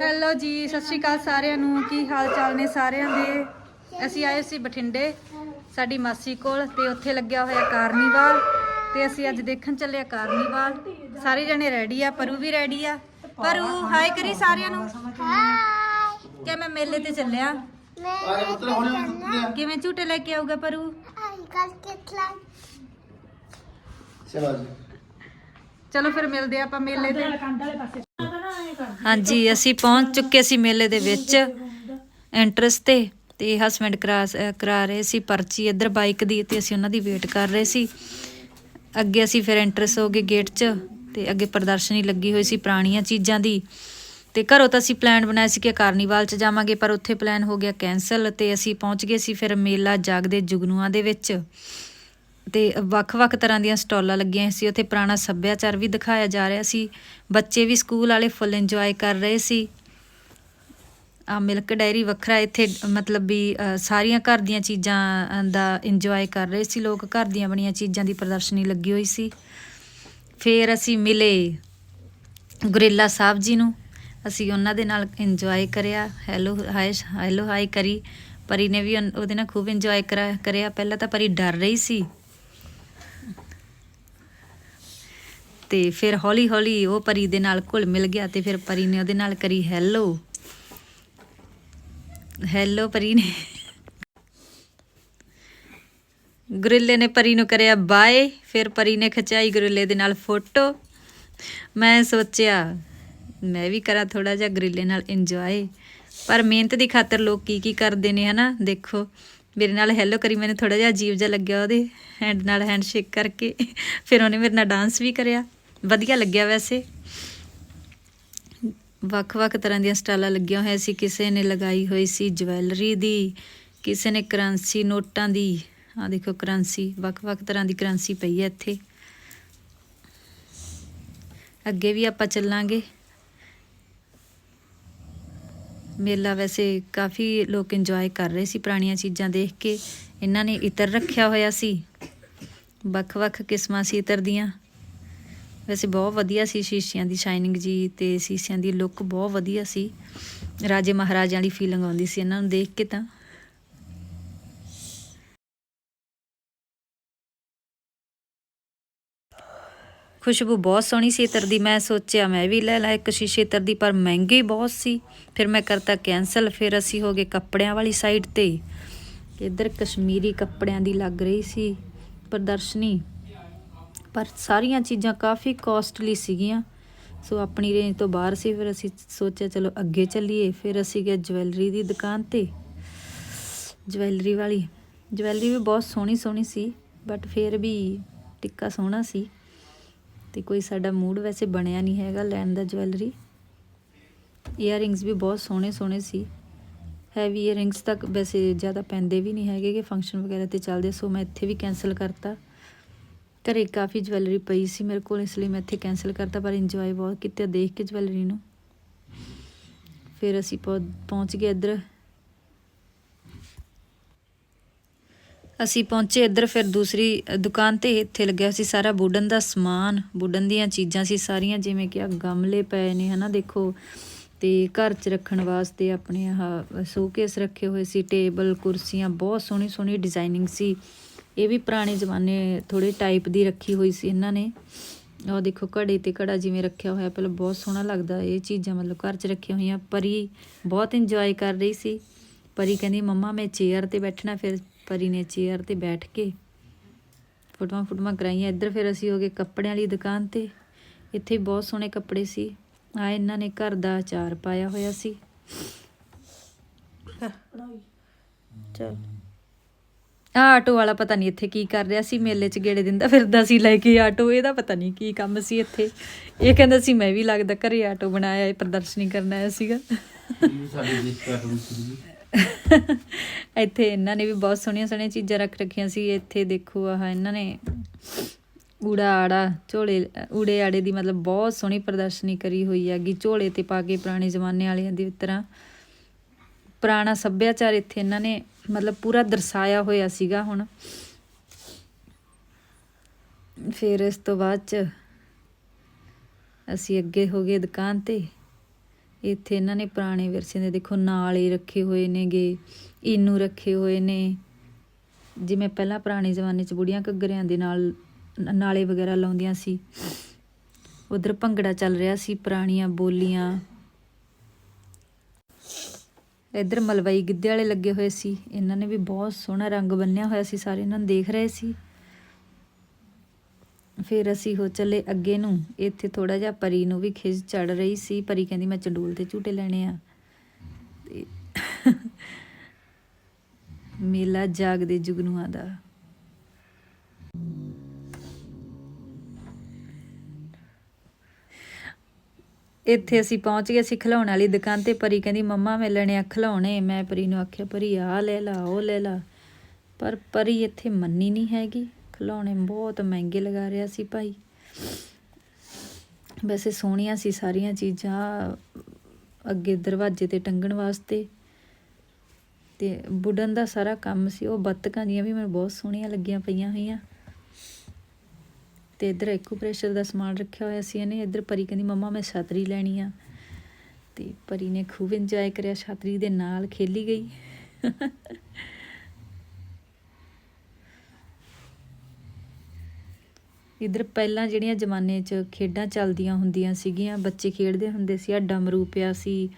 Hello ਜੀ ਸਤਿ ਸ਼੍ਰੀ ਅਕਾਲ ਸਾਰਿਆਂ ਨੂੰ। ਕੀ ਹਾਲ ਚਾਲ ਨੇ ਸਾਰਿਆਂ ਦੇ? ਅਸੀਂ ਆਏ ਸੀ ਬਠਿੰਡੇ ਸਾਡੀ ਮਾਸੀ ਕੋਲ ਤੇ ਉੱਥੇ ਲੱਗਿਆ ਹੋਇਆ ਕਾਰਨੀਵਾਲ ਤੇ ਅਸੀਂ ਅੱਜ ਦੇਖਣ ਚੱਲੇ ਆ ਕਾਰਨੀਵਾਲ। ਸਾਰੇ ਜਣੇ ਰੈਡੀ ਆ ਪਰੂ ਵੀ ਰੈਡੀ ਆ। ਪਰੂ ਹਾਈ ਕਰੀ ਸਾਰਿਆਂ ਨੂੰ। ਕਿ ਮੈਂ ਮੇਲੇ ਤੇ ਚੱਲਿਆ? ਕਿਵੇਂ ਝੂਟੇ ਲੈ ਕੇ ਆਊਗਾ ਪਰੂ? ਚਲੋ ਜੀ। ਚਲੋ ਫਿਰ ਮਿਲਦੇ ਆਪਾਂ ਮੇਲੇ ਤੇ। ਹਾਂਜੀ, ਅਸੀਂ ਪਹੁੰਚ ਚੁੱਕੇ ਸੀ ਮੇਲੇ ਦੇ ਵਿੱਚ। ਐਂਟਰਸ ਤੇ ਤੇ ਹਸਬੈਂਡ ਕਰਾ ਅਹ ਕਰਾ ਰਹੇ ਸੀ ਪਰਚੀ, ਇੱਧਰ ਬਾਈਕ ਦੀ ਤੇ ਅਸੀਂ ਉਹਨਾਂ ਦੀ ਵੇਟ ਕਰ ਰਹੇ ਸੀ। ਅੱਗੇ ਅਸੀਂ ਫਿਰ ਐਂਟਰਸ ਹੋ ਗਏ ਗੇਟ 'ਚ ਤੇ ਅੱਗੇ ਪ੍ਰਦਰਸ਼ਨੀ ਲੱਗੀ ਹੋਈ ਸੀ ਪੁਰਾਣੀਆਂ ਚੀਜ਼ਾਂ ਦੀ। ਤੇ ਘਰੋਂ ਤਾਂ ਅਸੀਂ ਪਲਾਨ ਬਣਾਇਆ ਸੀ ਕਿ ਕਾਰਨੀਵਾਲ 'ਚ ਜਾਵਾਂਗੇ, ਪਰ ਉੱਥੇ ਪਲਾਨ ਹੋ ਗਿਆ ਕੈਨਸਲ ਤੇ ਅਸੀਂ ਪਹੁੰਚ ਗਏ ਸੀ ਫਿਰ ਮੇਲਾ ਜਾਗਦੇ ਜੁਗਨੂਆਂ ਦੇ ਵਿੱਚ। ਤੇ ਵੱਖ-ਵੱਖ ਤਰ੍ਹਾਂ ਦੀਆਂ ਸਟਾਲਾਂ ਲੱਗੀਆਂ ਸੀ, ਉੱਥੇ ਪੁਰਾਣਾ ਸੱਭਿਆਚਾਰ ਵੀ ਦਿਖਾਇਆ ਜਾ ਰਿਹਾ ਸੀ। ਬੱਚੇ ਵੀ ਸਕੂਲ ਵਾਲੇ ਫੁੱਲ ਇੰਜੋਏ ਕਰ ਰਹੇ ਸੀ। ਆ ਮਿਲਕ ਡੈਰੀ ਵੱਖਰਾ ਇੱਥੇ, ਮਤਲਬ ਵੀ ਸਾਰੀਆਂ ਘਰ ਦੀਆਂ ਚੀਜ਼ਾਂ ਦਾ ਇੰਜੋਏ ਕਰ ਰਹੇ ਸੀ ਲੋਕ। ਘਰ ਦੀਆਂ ਬਣੀਆਂ ਚੀਜ਼ਾਂ ਦੀ ਪ੍ਰਦਰਸ਼ਨੀ ਲੱਗੀ ਹੋਈ ਸੀ। ਫਿਰ ਅਸੀਂ ਮਿਲੇ ਗੁਰਿੱਲਾ ਸਾਹਿਬ ਜੀ ਨੂੰ। ਅਸੀਂ ਉਹਨਾਂ ਦੇ ਨਾਲ ਇੰਜੋਏ ਕਰਿਆ। ਹੈਲੋ ਹਾਈ ਹੈਲੋ ਹਾਈ ਕਰੀ। ਪਰੀ ਨੇ ਵੀ ਉਹਦੇ ਨਾਲ ਖੂਬ ਇੰਜੋਏ ਕਰਿਆ। ਪਹਿਲਾਂ ਤਾਂ ਪਰੀ ਡਰ ਰਹੀ ਸੀ। ਤੇ ਫਿਰ ਹੌਲੀ ਹੌਲੀ ਉਹ ਪਰੀ ਦੇ ਨਾਲ ਘੁਲ ਮਿਲ ਗਿਆ ਤੇ ਫਿਰ ਪਰੀ ਨੇ ਉਹਦੇ ਨਾਲ ਕਰੀ ਹੈਲੋ। ਹੈਲੋ ਪਰੀ ਨੇ। ਗੁਰਿੱਲੇ ਨੇ ਪਰੀ ਨੂੰ ਕਰਿਆ ਬਾਏ, ਫਿਰ ਪਰੀ ਨੇ ਖਿਚਾਈ ਗੁਰਿੱਲੇ ਦੇ ਨਾਲ ਫੋਟੋ। ਮੈਂ ਸੋਚਿਆ, ਮੈਂ ਵੀ ਕਰਾਂ ਥੋੜਾ ਜਿਹਾ ਗਰਿੱਲੇ ਨਾਲ ਇੰਜੋਏ ਪਰ ਮਿਹਨਤ ਦੀ ਖਾਤਰ ਲੋਕ ਕੀ ਕੀ ਕਰਦੇ ਨੇ ਹਨਾ, ਦੇਖੋ। ਮੇਰੇ ਨਾਲ ਹੈਲੋ ਕਰੀ, ਮੈਨੂੰ ਥੋੜਾ ਜਿਹਾ ਅਜੀਬ ਜਿਹਾ ਲੱਗਿਆ ਉਹਦੇ ਹੈਂਡ ਨਾਲ ਹੈਂਡਸ਼ੇਕ ਕਰਕੇ। ਫਿਰ ਉਹਨੇ ਮੇਰੇ ਨਾਲ ਡਾਂਸ ਵੀ ਕਰਿਆ। ਵਧੀਆ ਲੱਗਿਆ ਵੈਸੇ। ਵੱਖ-ਵੱਖ ਤਰ੍ਹਾਂ ਦੀਆਂ ਸਟਾਲਾਂ ਲੱਗੀਆਂ ਹੋਈਆਂ ਸੀ। ਕਿਸੇ ਨੇ ਲਗਾਈ ਹੋਈ ਸੀ ਜਵੈਲਰੀ ਦੀ, ਕਿਸੇ ਨੇ ਕਰੰਸੀ ਨੋਟਾਂ ਦੀ। ਆ ਦੇਖੋ ਕਰੰਸੀ, ਵੱਖ-ਵੱਖ ਤਰ੍ਹਾਂ ਦੀ ਕਰੰਸੀ ਪਈ ਹੈ ਇੱਥੇ। ਅੱਗੇ ਵੀ ਆਪਾਂ ਚੱਲਾਂਗੇ। ਮੇਲਾ ਵੈਸੇ ਕਾਫੀ ਲੋਕ ਇੰਜੋਏ ਕਰ ਰਹੇ ਸੀ ਪੁਰਾਣੀਆਂ ਚੀਜ਼ਾਂ ਦੇਖ ਕੇ। ਇਹਨਾਂ ਨੇ ਇਤਰ ਰੱਖਿਆ ਹੋਇਆ ਸੀ। ਵੱਖ-ਵੱਖ ਕਿਸਮਾਂ ਸੀ ਇਤਰ ਦੀਆਂ। ਵੈਸੇ ਬਹੁਤ ਵਧੀਆ ਸੀ ਸ਼ੀਸ਼ਿਆਂ ਦੀ ਸ਼ਾਈਨਿੰਗ ਜੀ ਤੇ ਸ਼ੀਸ਼ਿਆਂ ਦੀ ਲੁੱਕ ਬਹੁਤ ਵਧੀਆ ਸੀ। ਰਾਜੇ ਮਹਾਰਾਜਿਆਂ ਦੀ ਫੀਲਿੰਗ ਆਉਂਦੀ ਸੀ ਇਹਨਾਂ ਨੂੰ ਦੇਖ ਕੇ ਤਾਂ। ਖੁਸ਼ਬੂ ਬਹੁਤ ਸੋਹਣੀ ਸੀ ਇਤਰ ਦੀ, ਮੈਂ ਸੋਚਿਆ ਮੈਂ ਵੀ ਲੈ ਲਾ ਇੱਕ ਸ਼ੀਸ਼ੇ ਇਤਰ ਦੀ, ਪਰ ਮਹਿੰਗੀ ਬਹੁਤ ਸੀ। ਫਿਰ ਮੈਂ ਕਰਤਾ ਕੈਨਸਲ ਫਿਰ ਅਸੀਂ ਹੋ ਗਏ ਕੱਪੜਿਆਂ ਵਾਲੀ ਸਾਈਡ ਤੇ। ਇੱਧਰ ਕਸ਼ਮੀਰੀ ਕੱਪੜਿਆਂ ਦੀ ਲੱਗ ਰਹੀ ਸੀ। ਪ੍ਰਦਰਸ਼ਨੀ। ਪਰ ਸਾਰੀਆਂ ਚੀਜ਼ਾਂ ਕਾਫੀ ਕਾਸਟਲੀ ਸੀਗੀਆਂ। ਸੋ ਆਪਣੀ ਰੇਂਜ ਤੋਂ ਬਾਹਰ ਸੀ, ਫਿਰ ਅਸੀਂ ਸੋਚਿਆ ਚਲੋ ਅੱਗੇ ਚੱਲੀਏ। ਫਿਰ ਅਸੀਂ ਗਏ ਜਵੈਲਰੀ ਦੀ ਦੁਕਾਨ ਤੇ। ਜਵੈਲਰੀ ਵਾਲੀ। ਜਵੈਲਰੀ ਵੀ ਬਹੁਤ ਸੋਹਣੀ ਸੋਹਣੀ ਸੀ ਬਟ ਫਿਰ ਵੀ ਟਿੱਕਾ ਸੋਹਣਾ ਸੀ। ਤੇ ਕੋਈ ਸਾਡਾ ਮੂਡ ਵੈਸੇ ਬਣਿਆ ਨਹੀਂ ਹੈਗਾ ਲੈਣ ਦਾ ਜਵੈਲਰੀ। ਈਅਰਿੰਗਸ ਵੀ ਬਹੁਤ ਸੋਹਣੇ ਸੋਹਣੇ ਸੀ। ਹੈਵੀ ਈਅਰਿੰਗਸ ਤੱਕ ਵੈਸੇ ਜ਼ਿਆਦਾ ਪੈਂਦੇ ਵੀ ਨਹੀਂ ਹੈਗੇ ਕਿ ਫੰਕਸ਼ਨ ਵਗੈਰਾ ਤੇ ਚੱਲਦੇ, ਸੋ ਮੈਂ ਇੱਥੇ ਵੀ ਕੈਨਸਲ ਕਰਤਾ। ਘਰੇ ਕਾਫੀ ਜਵੈਲਰੀ ਪਈ ਸੀ ਮੇਰੇ ਕੋਲ, ਇਸ ਲਈ ਮੈਂ ਇੱਥੇ ਕੈਨਸਲ ਕਰਤਾ, ਪਰ ਇੰਜੋਏ ਬਹੁਤ ਕੀਤਾ ਦੇਖ ਕੇ ਜਵੈਲਰੀ ਨੂੰ। ਫਿਰ ਅਸੀਂ ਪਹੁ- ਪਹੁੰਚ ਗਏ ਇੱਧਰ। ਅਸੀਂ ਪਹੁੰਚੇ ਇੱਧਰ, ਫਿਰ ਦੂਸਰੀ ਦੁਕਾਨ ਤੇ ਇੱਥੇ ਲੱਗਿਆ ਸੀ ਸਾਰਾ ਵੁਡਨ ਦਾ ਸਮਾਨ ਵੁਡਨ ਦੀਆਂ ਚੀਜ਼ਾਂ ਸੀ ਸਾਰੀਆਂ, ਜਿਵੇਂ ਕਿ ਆ ਗਮਲੇ ਪਏ ਨੇ, ਹਨਾ, ਦੇਖੋ। ਤੇ ਘਰ 'ਚ ਰੱਖਣ ਵਾਸਤੇ ਆਪਣੇ ਆਹ ਸ਼ੋਕੇਸ ਰੱਖੇ ਹੋਏ ਸੀ, ਟੇਬਲ, ਕੁਰਸੀਆਂ, ਬਹੁਤ ਸੋਹਣੀ ਸੋਹਣੀ ਡਿਜ਼ਾਈਨਿੰਗ ਸੀ। ਇਹ ਵੀ ਪੁਰਾਣੇ ਜ਼ਮਾਨੇ ਥੋੜੇ ਟਾਈਪ ਦੀ ਰੱਖੀ ਹੋਈ ਸੀ ਇਹਨਾਂ ਨੇ। ਉਹ ਦੇਖੋ ਘੜੇ ਤੇ ਘੜਾ ਜਿਵੇਂ ਰੱਖਿਆ ਹੋਇਆ ਪਹਿਲਾਂ ਬਹੁਤ ਸੋਹਣਾ ਲੱਗਦਾ ਇਹ ਚੀਜ਼ਾਂ ਮਤਲਬ ਘਰ 'ਚ ਰੱਖੀਆਂ ਹੋਈਆਂ। ਪਰੀ ਬਹੁਤ ਇੰਜੋਏ ਕਰ ਰਹੀ ਸੀ। ਪਰੀ ਕਹਿੰਦੀ ਮੰਮਾ ਮੈਂ ਚੇਅਰ ਤੇ ਬੈਠਣਾ ਫਿਰ। ਪਰੀ ਨੇ ਚੇਅਰ ਤੇ ਬੈਠ ਕੇ ਫੋਟੋਆਂ ਫੋਟੋਆਂ ਕਰਾਈਆਂ। ਇੱਧਰ ਫਿਰ ਅਸੀਂ ਹੋ ਗਏ ਕੱਪੜਿਆਂ ਵਾਲੀ ਦੁਕਾਨ ਤੇ। ਇੱਥੇ ਬਹੁਤ ਸੋਹਣੇ ਕੱਪੜੇ ਸੀ। ਆ ਇਹਨਾਂ ਨੇ ਘਰ ਦਾ ਅਚਾਰ ਪਾਇਆ ਹੋਇਆ ਸੀ। ਚਲ। ਆ ਆਟੋ ਵਾਲਾ ਪਤਾ ਨਹੀਂ ਇੱਥੇ ਕੀ ਕਰ ਰਿਹਾ ਸੀ, ਮੇਲੇ 'ਚ ਗੇੜੇ ਦਿੰਦਾ ਫਿਰਦਾ ਸੀ ਲੈ ਕੇ ਆਟੋ, ਇਹਦਾ ਪਤਾ ਨਹੀਂ ਕੀ ਕੰਮ ਸੀ ਇੱਥੇ। ਇਹ ਕਹਿੰਦਾ ਸੀ, ਮੈਂ ਵੀ ਲੱਗਦਾ ਘਰੇ ਆਟੋ ਬਣਾਇਆ ਇਹ ਪ੍ਰਦਰਸ਼ਨੀ ਕਰਨ ਆਇਆ ਸੀਗਾ। ਇੱਥੇ ਇਹਨਾਂ ਨੇ ਵੀ ਬਹੁਤ ਸੋਹਣੀਆਂ ਸੋਹਣੀਆਂ ਚੀਜ਼ਾਂ ਰੱਖ ਰੱਖੀਆਂ ਸੀ। ਇੱਥੇ ਦੇਖੋ ਆਹ ਇਹਨਾਂ ਨੇ ਊੜਾ ਆੜਾ, ਝੋਲੇ, ਊੜੇ ਆੜੇ ਦੀ ਮਤਲਬ ਬਹੁਤ ਸੋਹਣੀ ਪ੍ਰਦਰਸ਼ਨੀ ਕਰੀ ਹੋਈ ਹੈਗੀ, ਝੋਲੇ ਤੇ ਪਾ ਕੇ ਪੁਰਾਣੇ ਜ਼ਮਾਨੇ ਵਾਲਿਆਂ ਦੀ ਤਰ੍ਹਾਂ। ਪੁਰਾਣਾ ਸੱਭਿਆਚਾਰ ਇੱਥੇ ਇਹਨਾਂ ਨੇ ਮਤਲਬ ਪੂਰਾ ਦਰਸਾਇਆ ਹੋਇਆ ਸੀਗਾ ਹੁਣ। ਫਿਰ ਇਸ ਤੋਂ ਬਾਅਦ ਚ ਅਸੀਂ ਅੱਗੇ ਹੋ ਗਏ ਦੁਕਾਨ ਤੇ। ਇੱਥੇ ਇਹਨਾਂ ਨੇ ਪੁਰਾਣੇ ਵਿਰਸੇ ਦੇ ਦੇਖੋ ਨਾਲੇ ਰੱਖੇ ਹੋਏ ਨੇਗੇ ਇਨੂ ਰੱਖੇ ਹੋਏ ਨੇ। ਜਿਵੇਂ ਪਹਿਲਾਂ ਪੁਰਾਣੇ ਜ਼ਮਾਨੇ 'ਚ ਬੁੜੀਆਂ ਘੱਗਰਿਆਂ ਦੇ ਨਾਲ ਨਾਲੇ ਵਗੈਰਾ ਲਾਉਂਦੀਆਂ ਸੀ। ਉਧਰ ਭੰਗੜਾ ਚੱਲ ਰਿਹਾ ਸੀ, ਪੁਰਾਣੀਆਂ ਬੋਲੀਆਂ। ਇੱਧਰ ਮਲਵਈ ਗਿੱਧੇ ਵਾਲੇ ਲੱਗੇ ਹੋਏ ਸੀ। ਇਹਨਾਂ ਨੇ ਵੀ ਬਹੁਤ ਸੋਹਣਾ ਰੰਗ ਬੰਨਿਆ ਹੋਇਆ ਸੀ, ਸਾਰੇ ਇਹਨਾਂ ਨੂੰ ਦੇਖ ਰਹੇ ਸੀ। ਫਿਰ ਅਸੀਂ ਹੋ ਚੱਲੇ ਅੱਗੇ ਨੂੰ। ਇੱਥੇ ਥੋੜਾ ਜਿਹਾ ਪਰੀ ਨੂੰ ਵੀ ਖਿੱਚ ਚੜ ਰਹੀ ਸੀ। ਪਰੀ ਕਹਿੰਦੀ, ਮੈਂ ਚੰਡੂਲ ਤੇ ਝੂਟੇ ਲੈਣੇ ਆ। ਮੇਲਾ ਜਾਗਦੇ ਜੁਗਨੂਆਂ ਦਾ। ਇੱਥੇ ਅਸੀਂ ਪਹੁੰਚ ਗਏ ਸੀ ਖਿਡੌਣ ਵਾਲੀ ਦੁਕਾਨ ਤੇ, ਪਰੀ ਕਹਿੰਦੀ, ਮੰਮਾ, ਮੈਂ ਲੈਣੇ ਆ ਖਿਡੌਣੇ ਮੈਂ ਪਰੀ ਨੂੰ ਆਖਿਆ, ਪਰੀ ਆ ਲੈ ਲਾ, ਉਹ ਲੈ ਲਾ। ਪਰ ਪਰੀ ਇੱਥੇ ਮੰਨੀ ਨਹੀਂ ਹੈਗੀ। ਖਿਡੌਣੇ ਬਹੁਤ ਮਹਿੰਗੇ ਲਗਾ ਰਿਹਾ ਸੀ ਭਾਈ। ਵੈਸੇ ਸੋਹਣੀਆਂ ਸੀ ਸਾਰੀਆਂ ਚੀਜ਼ਾਂ ਅੱਗੇ ਦਰਵਾਜ਼ੇ ਤੇ ਟੰਗਣ ਵਾਸਤੇ। ਤੇ ਵੁਡਨ ਦਾ ਸਾਰਾ ਕੰਮ ਸੀ, ਉਹ ਬੱਤਕਾਂ ਦੀਆਂ ਵੀ ਮੈਨੂੰ ਬਹੁਤ ਸੋਹਣੀਆਂ ਲੱਗੀਆਂ ਪਈਆਂ ਹੋਈਆਂ। ਤੇ ਇੱਧਰ ਐਕੂਪ੍ਰੈਸ਼ਰ ਦਾ ਸਮਾਨ ਰੱਖਿਆ ਹੋਇਆ ਸੀ ਇਹਨੇ, ਇੱਧਰ ਪਰੀ ਕਹਿੰਦੀ, ਮੰਮਾ, ਮੈਂ ਛਤਰੀ ਲੈਣੀ ਆ। ਤੇ ਪਰੀ ਨੇ ਖੂਬ ਇੰਜੋਏ ਕਰਿਆ, ਛਤਰੀ ਦੇ ਨਾਲ ਖੇਲੀ ਗਈ। ਇੱਧਰ ਪਹਿਲਾਂ ਜਿਹੜੀਆਂ ਜ਼ਮਾਨੇ 'ਚ ਖੇਡਾਂ ਚੱਲਦੀਆਂ ਹੁੰਦੀਆਂ ਸੀਗੀਆਂ, ਬੱਚੇ ਖੇਡਦੇ ਹੁੰਦੇ ਸੀ ਆ ਡਮਰੂ ਪਿਆ ਸੀ,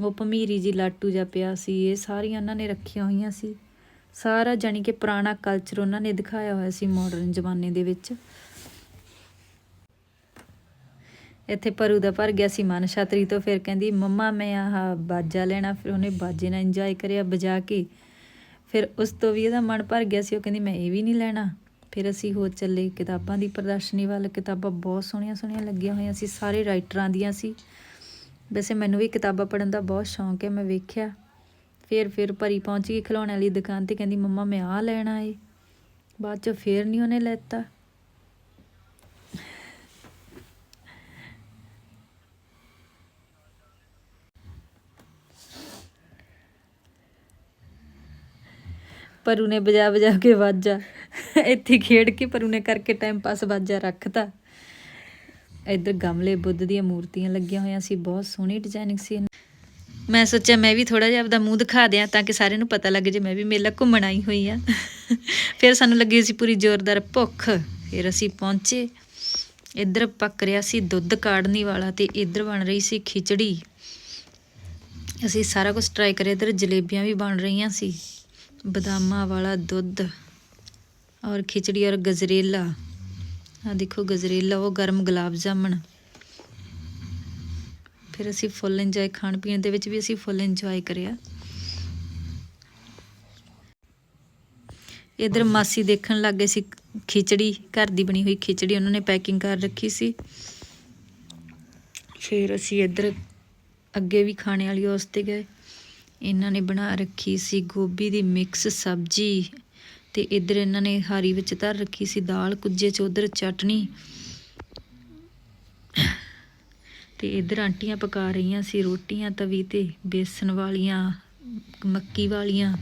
ਉਹ ਭਮੀਰੀ ਜੀ ਲਾਟੂ ਜਿਹਾ ਪਿਆ ਸੀ, ਇਹ ਸਾਰੀਆਂ ਉਹਨਾਂ ਨੇ ਰੱਖੀਆਂ ਹੋਈਆਂ ਸੀ। ਸਾਰਾ ਜਾਣੀ ਕਿ ਪੁਰਾਣਾ ਕਲਚਰ ਉਹਨਾਂ ਨੇ ਦਿਖਾਇਆ ਹੋਇਆ ਸੀ ਮਾਡਰਨ ਜ਼ਮਾਨੇ ਦੇ ਵਿੱਚ। ਇੱਥੇ ਪਰੂ ਦਾ ਭਰ ਗਿਆ ਸੀ ਮਨ ਛਤਰੀ ਤੋਂ, ਫਿਰ ਕਹਿੰਦੀ, ਮੰਮਾ, ਮੈਂ ਆਹ ਬਾਜਾ ਲੈਣਾ। ਫਿਰ ਉਹਨੇ ਬਾਜੇ ਨਾਲ ਇੰਜੋਏ ਕਰਿਆ ਵਜਾ ਕੇ। ਫਿਰ ਉਸ ਤੋਂ ਵੀ ਇਹਦਾ ਮਨ ਭਰ ਗਿਆ ਸੀ, ਉਹ ਕਹਿੰਦੀ, ਮੈਂ ਇਹ ਵੀ ਨਹੀਂ ਲੈਣਾ। ਫਿਰ ਅਸੀਂ ਹੋ ਚੱਲੇ, ਕਿਤਾਬਾਂ ਦੀ ਪ੍ਰਦਰਸ਼ਨੀ ਵੱਲ। ਕਿਤਾਬਾਂ ਬਹੁਤ ਸੋਹਣੀਆਂ ਸੋਹਣੀਆਂ ਲੱਗੀਆਂ ਹੋਈਆਂ ਸੀ, ਸਾਰੇ ਰਾਈਟਰਾਂ ਦੀਆਂ ਸੀ। ਵੈਸੇ ਮੈਨੂੰ ਵੀ ਕਿਤਾਬਾਂ ਪੜ੍ਹਨ ਦਾ ਬਹੁਤ ਸ਼ੌਂਕ ਹੈ, ਮੈਂ ਵੇਖਿਆ। ਫਿਰ ਫਿਰ ਭਰੀ ਪਹੁੰਚ ਗਈ ਖਿਡੌਣੇ ਵਾਲੀ ਦੁਕਾਨ ਤੇ, ਕਹਿੰਦੀ, ਮੰਮਾ, ਮੈਂ ਆਹ ਲੈਣਾ ਏ। ਬਾਅਦ ਚ ਫਿਰ ਨਹੀਂ ਉਹਨੇ ਲੈਤਾ। ਪਰੂ ਨੇ ਵਜਾ ਵਜਾ ਕੇ ਵਾਜਾ। ਇੱਥੇ ਖੇਡ ਕੇ ਪਰੂ ਨੇ ਕਰਕੇ ਟਾਈਮ ਪਾਸ ਵਾਜਾ ਰੱਖਤਾ। ਇੱਧਰ ਗਮਲੇ ਬੁੱਧ ਦੀਆਂ ਮੂਰਤੀਆਂ ਲੱਗੀਆਂ ਹੋਈਆਂ ਸੀ, ਬਹੁਤ ਸੋਹਣੀ ਡਿਜ਼ਾਈਨਿੰਗ ਸੀ ਮੈਂ ਸੋਚਿਆ ਮੈਂ ਵੀ ਥੋੜਾ ਜਿਹਾ ਆਪਦਾ ਮੂੰਹ ਦਿਖਾ ਦਿਆਂ ਤਾਂ ਕਿ ਸਾਰਿਆਂ ਨੂੰ ਪਤਾ ਲੱਗ ਜੇ ਮੈਂ ਵੀ ਮੇਲਾ ਘੁੰਮਣ ਆਈ ਹੋਈ ਆ। ਫਿਰ ਸਾਨੂੰ ਲੱਗੀ ਸੀ ਪੂਰੀ ਜ਼ੋਰਦਾਰ ਭੁੱਖ। ਫਿਰ ਅਸੀਂ ਪਹੁੰਚੇ। ਇੱਧਰ ਪੱਕ ਰਿਹਾ ਸੀ ਦੁੱਧ ਕਾੜਨੀ ਵਾਲਾ ਤੇ ਇੱਧਰ ਬਣ ਰਹੀ ਸੀ ਖਿਚੜੀ। ਅਸੀਂ ਸਾਰਾ ਕੁਝ ਟਰਾਈ ਕਰਿਆ, ਇੱਧਰ ਜਲੇਬੀਆਂ ਵੀ ਬਣ ਰਹੀਆਂ ਸੀ। ਬਦਾਮਾਂ ਵਾਲਾ ਦੁੱਧ ਔਰ ਖਿਚੜੀ ਔਰ ਗਜਰੇਲਾ। ਆ ਦੇਖੋ ਗਜਰੇਲਾ, ਉਹ ਗਰਮ ਗੁਲਾਬ ਜਾਮਣ। ਫਿਰ ਅਸੀਂ ਫੁੱਲ ਇੰਜੋਏ, ਖਾਣ ਪੀਣ ਦੇ ਵਿੱਚ ਵੀ ਅਸੀਂ ਫੁੱਲ ਇੰਜੋਏ ਕਰਿਆ। ਇਧਰ ਮਾਸੀ ਦੇਖਣ ਲੱਗੇ ਸੀ, ਖਿਚੜੀ, ਘਰ ਦੀ ਬਣੀ ਹੋਈ ਖਿਚੜੀ, ਉਹਨਾਂ ਨੇ ਪੈਕਿੰਗ ਕਰ ਰੱਖੀ ਸੀ। ਫਿਰ ਅਸੀਂ ਇੱਧਰ ਅੱਗੇ ਵੀ ਖਾਣੇ ਵਾਲੀ ਉਸ ਤੇ ਗਏ। ਇਹਨਾਂ ਨੇ ਬਣਾ ਰੱਖੀ ਸੀ ਗੋਭੀ ਦੀ ਮਿਕਸ ਸਬਜ਼ੀ ਤੇ ਇੱਧਰ ਇਹਨਾਂ ਨੇ ਹਾਰੀ ਵਿੱਚ ਧਰ ਰੱਖੀ ਸੀ ਦਾਲ ਕੁੱਜੇ ਚ ਉਧਰ ਚਟਣੀ ਤੇ ਇੱਧਰ ਆਂਟੀਆਂ ਪਕਾ ਰਹੀਆਂ ਸੀ ਰੋਟੀਆਂ, ਤਵੀ ਤੇ ਬੇਸਨ ਵਾਲੀਆਂ, ਮੱਕੀ ਵਾਲੀਆਂ।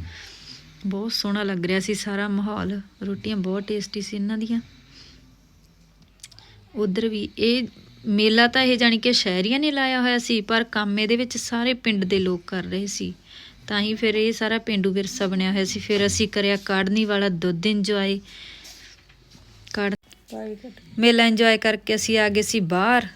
ਬਹੁਤ ਸੋਹਣਾ ਲੱਗ ਰਿਹਾ ਸੀ ਸਾਰਾ ਮਾਹੌਲ। ਰੋਟੀਆਂ ਬਹੁਤ ਟੇਸਟੀ ਸੀ ਇਹਨਾਂ ਦੀਆਂ। ਉਧਰ ਵੀ ਇਹ ਮੇਲਾ ਤਾਂ ਇਹ ਜਾਣੀ ਕਿ ਸ਼ਹਿਰੀਆਂ ਨੇ ਲਾਇਆ ਹੋਇਆ ਸੀ ਪਰ ਕੰਮ ਇਹਦੇ ਵਿੱਚ ਸਾਰੇ ਪਿੰਡ ਦੇ ਲੋਕ ਕਰ ਰਹੇ ਸੀ। ਤਾਂ ਹੀ ਫਿਰ ਇਹ ਸਾਰਾ ਪਿੰਡੂ ਵਿਰਸਾ ਬਣਿਆ ਹੋਇਆ ਸੀ। ਫਿਰ ਅਸੀਂ ਕਰਿਆ ਕਾੜਨੀ ਵਾਲਾ ਦੁੱਧ ਇੰਜੋਏ ਕਾੜ ਮੇਲਾ ਇੰਜੋਏ ਕਰਕੇ ਅਸੀਂ ਆ ਗਏ ਸੀ ਬਾਹਰ।